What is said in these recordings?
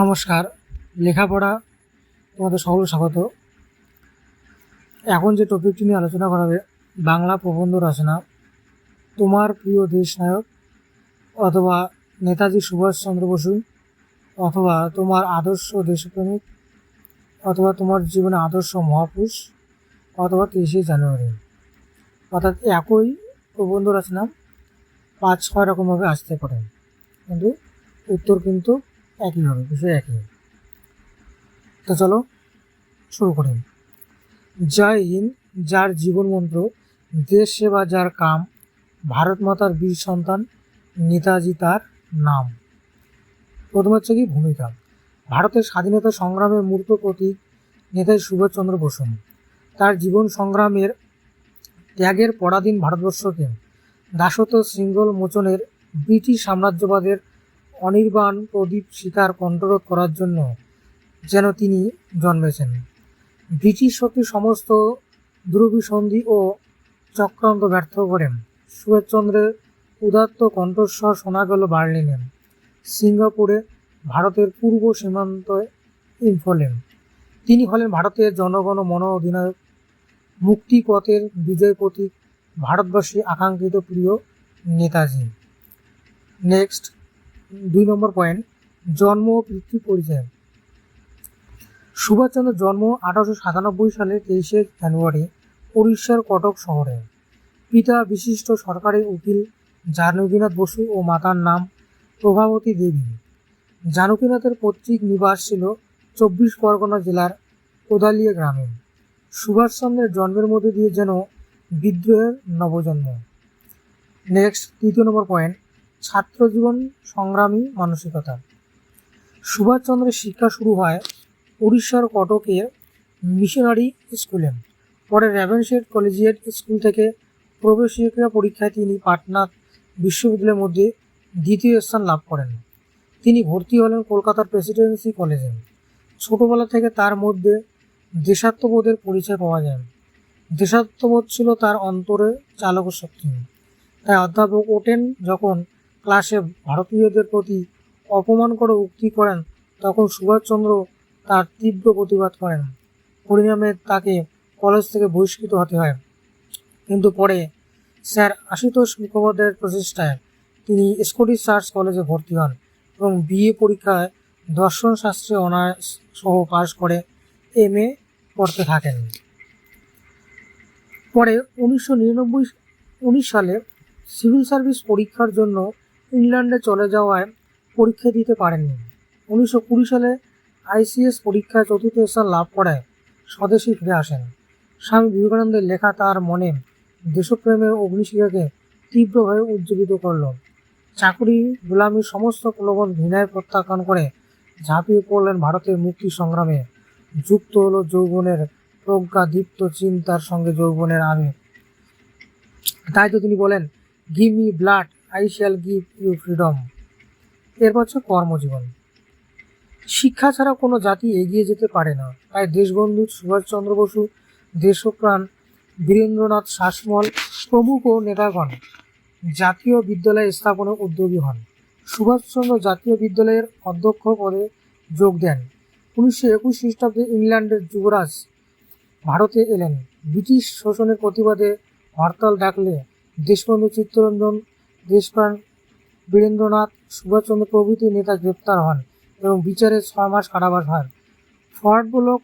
নমস্কার, লেখাপড়া তোমাদের সকল স্বাগত। এখন যে টপিকটি নিয়ে আলোচনা করা হবে, বাংলা প্রবন্ধ রচনা, তোমার প্রিয় দেশ নায়ক অথবা নেতাজি সুভাষচন্দ্র বসু অথবা তোমার আদর্শ দেশপ্রেমিক অথবা তোমার জীবনে আদর্শ মহাপুরুষ অথবা তেইশে জানুয়ারি। অর্থাৎ একই প্রবন্ধ রচনা পাঁচ ছয় রকমভাবে আসতে পারে। কিন্তু উত্তর কিন্তু একই হবে, বিষয় একই তো চলো, শুরু করি। জয় হিন্দ, যার জীবন মন্ত্র, দেশ সেবা যার কাম, ভারত মাতার বীর সন্তান, নেতাজি তার নাম। প্রথম হচ্ছে কি, ভূমিকা। ভারতের স্বাধীনতা সংগ্রামের মূর্ত প্রতীক, নেতাজি সুভাষচন্দ্র বসু। তার জীবন সংগ্রামের ত্যাগের পরাধীন ভারতবর্ষকে দাসত্ব শৃঙ্খল মোচনের ব্রিটিশ সাম্রাজ্যবাদের অনির্বাণ প্রদীপ শিকার কণ্ঠরোধ করার জন্য যেন তিনি জন্মেছেন। ব্রিটিশ শক্তি সমস্ত দুরভিসন্ধি ও চক্রান্ত ব্যর্থ করেন। সুভাষচন্দ্রের উদাত্ত কণ্ঠস্বর শোনা গেল বার্লিনে। সিঙ্গাপুরে ভারতের পূর্ব সীমান্তে ইম্ফলে। তিনি হলেন ভারতের জনগণ মন অধিনায়ক। মুক্তিপথের বিজয় প্রতীক ভারতবাসী আকাঙ্ক্ষিত প্রিয় নেতাজি। নেক্সট। দুই নম্বর পয়েন্ট জন্ম ও পিতৃ পরিচয়। সুভাষচন্দ্রের জন্ম আঠারোশো সাতানব্বই সালের তেইশে জানুয়ারি উড়িষ্যার কটক শহরে। পিতা বিশিষ্ট সরকারি উকিল জানকীনাথ বসু ও মাতার নাম প্রভাবতী দেবী। জানকীনাথের পৈতৃক নিবাস ছিল চব্বিশ পরগনা জেলার কোদালিয়া গ্রামে। সুভাষচন্দ্রের জন্মের মধ্যে দিয়ে যেন বিদ্রোহের নবজন্ম। নেক্সট তৃতীয় নম্বর পয়েন্ট ছাত্রজীবন সংগ্রামী মানসিকতা। সুভাষচন্দ্রের শিক্ষা শুরু হয় উড়িষ্যার কটকের মিশনারি স্কুলে। পরে রেভেনশেড কলেজিয়েট স্কুল থেকে প্রবেশিকা পরীক্ষায় তিনি পাটনা বিশ্ববিদ্যালয়ের মধ্যে দ্বিতীয় স্থান লাভ করেন। তিনি ভর্তি হলেন কলকাতার প্রেসিডেন্সি কলেজে। ছোটবেলা থেকে তার মধ্যে দেশাত্মবোধের পরিচয় পাওয়া যায়। দেশাত্মবোধ ছিল তার অন্তরে চালক শক্তি তাই অধ্যাপক ওটেন যখন ক্লাসে ভারতীয়দের প্রতি অপমান করে উক্তি করেন, তখন সুভাষচন্দ্র তার তীব্র প্রতিবাদ করেন। পরিণামে তাকে কলেজ থেকে বহিষ্কৃত হতে হয়। কিন্তু পরে স্যার আশুতোষ মুখোপাধ্যায়ের প্রচেষ্টায় তিনি স্কটিশ চার্চ কলেজে ভর্তি হন এবং বিএ পরীক্ষায় দর্শন শাস্ত্রে অনার্স সহ পাশ করে এম এ পড়তে থাকেন। পরে উনিশশো নিরানব্বই, উনিশ সালে সিভিল সার্ভিস পরীক্ষার জন্য ইংল্যান্ডে চলে যাওয়ায় পরীক্ষা দিতে পারেননি। উনিশশো কুড়ি সালে আইসিএস পরীক্ষায় চতুর্থ স্থান লাভ করায় স্বদেশে ফিরে আসেন। স্বামী বিবেকানন্দের লেখা তার মনে দেশপ্রেমের অগ্নিশিখাকে তীব্রভাবে উজ্জীবিত করল। চাকুরি গোলামির সমস্ত প্রলোভন ঘৃণায় প্রত্যাখ্যান করে ঝাঁপিয়ে পড়লেন ভারতের মুক্তি সংগ্রামে। যুক্ত হলো যৌবনের প্রজ্ঞা, দীপ্ত চিন্তার সঙ্গে যৌবনের আগে তাই তো তিনি বলেন give me blood I shall give you freedom এরপর হচ্ছে কর্মজীবন। শিক্ষা ছাড়া কোনো জাতি এগিয়ে যেতে পারে না। তাই দেশবন্ধু সুভাষচন্দ্র বসু, দেশপ্রাণ বীরেন্দ্রনাথ শাসমল প্রমুখ ও নেতাগণ জাতীয় বিদ্যালয় স্থাপনে উদ্যোগী হন। সুভাষচন্দ্র জাতীয় বিদ্যালয়ের অধ্যক্ষ পদে যোগ দেন। উনিশশো একুশ খ্রিস্টাব্দে ইংল্যান্ডের যুবরাজ ভারতে এলেন। ব্রিটিশ শোষণের প্রতিবাদে হরতাল ডাকলে দেশবন্ধু চিত্তরঞ্জন দেশপ্রাণ বীরেন্দ্রনাথ, সুভাষচন্দ্র প্রভৃতি নেতা গ্রেপ্তার হন এবং বিচারে ছয় মাস কারাবাস ফরওয়ার্ড ব্লক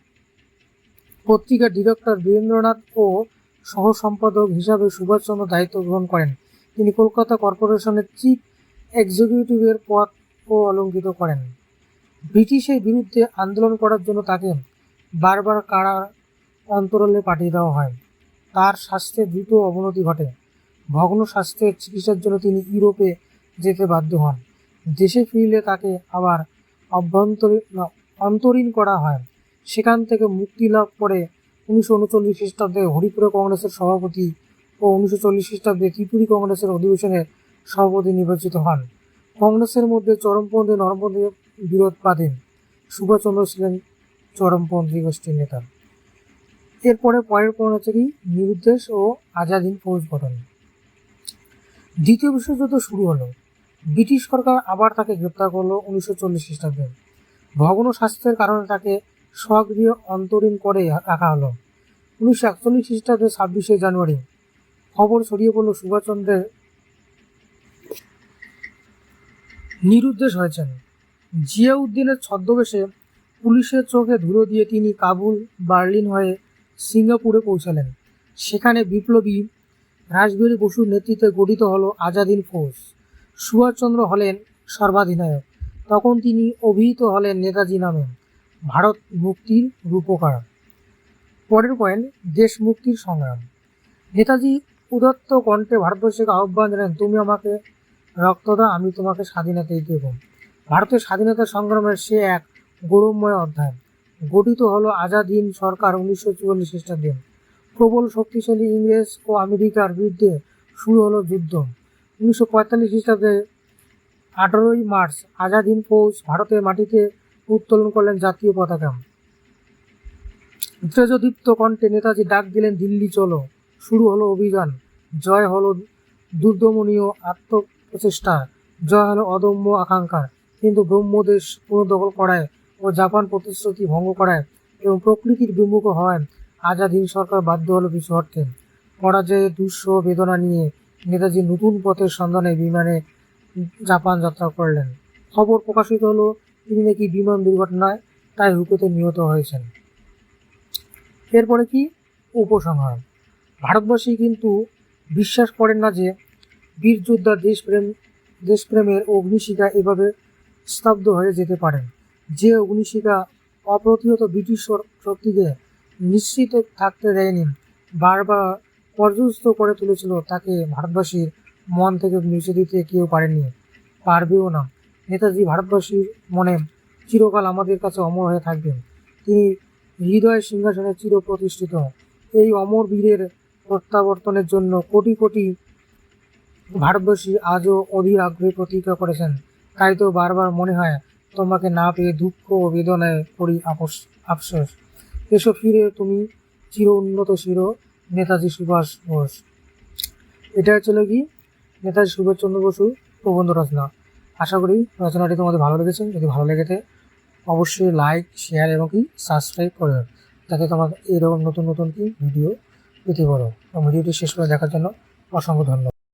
পত্রিকার ডিরেক্টর বীরেন্দ্রনাথ ও সহ সম্পাদক হিসাবে সুভাষচন্দ্র দায়িত্ব গ্রহণ করেন। তিনি কলকাতা কর্পোরেশনের চিফ এক্সিকিউটিভের পদ ও অলঙ্কিত করেন। ব্রিটিশের বিরুদ্ধে আন্দোলন করার জন্য তাকে বারবার কারা অন্তরালে পাঠিয়ে দেওয়া হয়। তার স্বাস্থ্যে দ্রুত অবনতি ঘটে। ভগ্ন স্বাস্থ্যের চিকিৎসার জন্য তিনি ইউরোপে যেতে বাধ্য হন। দেশে ফিরলে তাকে আবার অভ্যন্তরীণ অন্তরীণ করা হয়। সেখান থেকে মুক্তি লাভ করে উনিশশো উনচল্লিশ খ্রিস্টাব্দে হরিপুরা কংগ্রেসের সভাপতি ও উনিশশো চল্লিশ খ্রিস্টাব্দে ত্রিপুরি কংগ্রেসের অধিবেশনের সভাপতি নির্বাচিত হন। কংগ্রেসের মধ্যে চরমপন্থী, নরমপন্থী বিরোধ বাঁধেন। সুভাষচন্দ্র ছিলেন চরমপন্থী গোষ্ঠীর নেতা। এরপরে পরের পয়েন্ট হচ্ছে কি নিরুদ্দেশ ও আজাদিন ফৌজ গঠন। দ্বিতীয় বিশ্বযুদ্ধ শুরু হলো। ব্রিটিশ সরকার আবার তাকে গ্রেপ্তার করল উনিশশো চল্লিশ খ্রিস্টাব্দে। ভগ্ন স্বাস্থ্যের কারণে তাকে স্বগৃহে অন্তরীণ করে রাখা হলো। উনিশশো একচল্লিশ খ্রিস্টাব্দে ছাব্বিশে জানুয়ারি খবর ছড়িয়ে পড়ল সুভাষচন্দ্রের নিরুদ্দেশ হয়েছেন। জিয়াউদ্দিনের ছদ্মবেশে পুলিশের চোখে ধুলো দিয়ে তিনি কাবুল, বার্লিন হয়ে সিঙ্গাপুরে পৌঁছালেন। সেখানে বিপ্লবী রাসবিহারী বসুর নেতৃত্বে গঠিত হলো আজাদিন ফৌজ। সুভাষচন্দ্র হলেন সর্বাধিনায়ক। তখন তিনি অভিহিত হলেন নেতাজি নামে। ভারত মুক্তির রূপকার। পরের পয়েন্ট, দেশ মুক্তির সংগ্রাম। নেতাজি উদত্ত কণ্ঠে ভারতবর্ষকে আহ্বান জানান তুমি আমাকে রক্ত দাও, আমি তোমাকে স্বাধীনতা দেব। ভারতের স্বাধীনতা সংগ্রামের সে এক গৌরবময় অধ্যায়। গঠিত হলো আজাদ হিন্দ সরকার উনিশশো চুয়াল্লিশ খ্রিস্টাব্দে। প্রবল শক্তিশালী ইংরেজ ও আমেরিকার বিরুদ্ধে শুরু হলো যুদ্ধ। উনিশশো পঁয়তাল্লিশ খ্রিস্টাব্দে আঠারোই মার্চ আজাদ হিন্দ ফৌজ ভারতের মাটিতে উত্তোলন করলেন জাতীয় পতাকা। উত্তেজদীপ্ত কণ্ঠে নেতাজি ডাক দিলেন, দিল্লি চলো। শুরু হলো অভিযান। জয় হলো দুর্দমনীয় আত্মপ্রচেষ্টা। জয় হলো অদম্য আকাঙ্ক্ষা। কিন্তু ব্রহ্মদেশ পুনর্দখল করায় ও জাপান প্রতিশ্রুতি ভঙ্গ করায় এবং প্রকৃতির বিমুখ হওয়ায় আজাদ হিন্দ সরকার বাধ্য হলো পিছু হটতে পরাজয়ের দুঃস্ব বেদনা নিয়ে নেতাজি নতুন পথের সন্ধানে বিমানে জাপান যাত্রা করলেন। খবর প্রকাশিত হলো, তিনি নাকি বিমান দুর্ঘটনায় তাই হুকেতে নিহত হয়েছেন। এরপরে কি? উপসংহার। ভারতবাসী কিন্তু বিশ্বাস করেন না যে বীর যোদ্ধা দেশপ্রেম, দেশপ্রেমের অগ্নিশিখা এভাবে স্তব্ধ হয়ে যেতে পারেন যে অগ্নিশিখা অপ্রতিহত ব্রিটিশ শক্তিকে নিশ্চিত থাকতে দেয়নি। বারবার পর্যস্ত করে তুলেছিল তাকে ভারতবাসীর মন থেকে মুছে দিতে কেউ পারেনি পারবেও না। নেতাজি ভারতবাসীর মনে চিরকাল আমাদের কাছে অমর হয়ে থাকবেন। তিনি হৃদয় সিংহাসনে চির প্রতিষ্ঠিত এই অমর বীরের প্রত্যাবর্তনের জন্য কোটি কোটি ভারতবাসী আজও অধীর আগ্রহে প্রতীক্ষা করেছেন। তাই তো বারবার মনে হয়, তোমাকে না পেয়ে দুঃখ ও বেদনায় করি আপোস আফসোস। এসো ফিরে তুমি চির উন্নত চির নেতাজি সুভাষ বোস। এটা ছিল কি? নেতাজি সুভাষচন্দ্র বসু, প্রবন্ধ রচনা। আশা করি রচনাটি তোমাদের ভালো লেগেছে। যদি ভালো লেগেছে অবশ্যই লাইক শেয়ার এবং কি সাবস্ক্রাইব করবে যাতে তোমার এরকম নতুন নতুন কি ভিডিও পেতে পারো। ভিডিওটি শেষ করে দেখার জন্য অসংখ্য ধন্যবাদ।